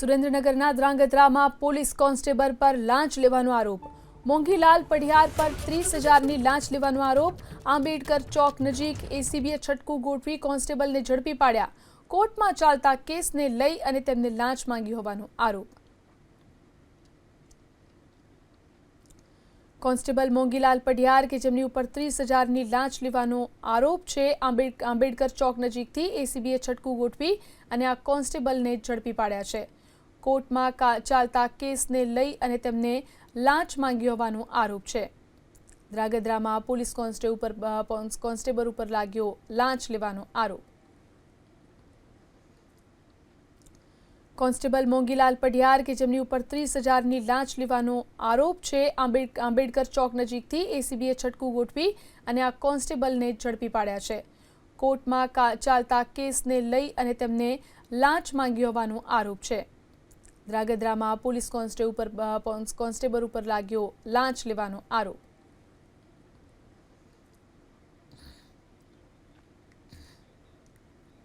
સુરેન્દ્રનગરના ધ્રાંગધ્રામાં police constable પર લાંચ લેવાનો આરોપ. મોંઘીલાલ પઢિયાર પર ત્રીસ હજારની લાંચ લેવાનો આરોપ. આંબેડકર ચોક નજીક એસીબીએ છટકું ગોઠવી કોન્સ્ટેબલને ઝડપી પાડ્યા. કોર્ટમાં ચાલતા કેસને લઈ અને તેમને લાંચ માંગી હોવાનો આરોપ. કોન્સ્ટેબલ મોંઘીલાલ પઢિયાર, કે જેમની ઉપર ત્રીસ હજારની લાંચ લેવાનો આરોપ છે આંબેડકર ચોક નજીકથી એસીબીએ છટકું ગોઠવી અને આ કોન્સ્ટેબલને ઝડપી પાડ્યા છે. કોર્ટમાં ચાલતા કેસને લઈ અને તેમને લાંચ માંગી હોવાનો આરોપ છે. દ્રાગદ્રામાં પોલીસ કોન્સ્ટેબલ ઉપર કોન્સ્ટેબલ ઉપર લાગ્યો લાંચ લેવાનો આરોપ. કોન્સ્ટેબલ મોંગીલાલ પઢિયાર કે જેમની ઉપર ત્રીસ હજારની લાંચ લેવાનો આરોપ છે, આંબેડ- આંબેડકર ચોક નજીકથી એસીબીએ છટકું ગોઠવી અને આ કોન્સ્ટેબલને ઝડપી પાડ્યા છે. કોર્ટમાં ચાલતા કેસને લઈ અને તેમને લાંચ માંગી હોવાનો આરોપ છે. ધ્રાંગધ્રામાં પોલીસ કોન્સ્ટેબલ ઉપર લાગ્યો લાંચ લેવાનો આરોપ.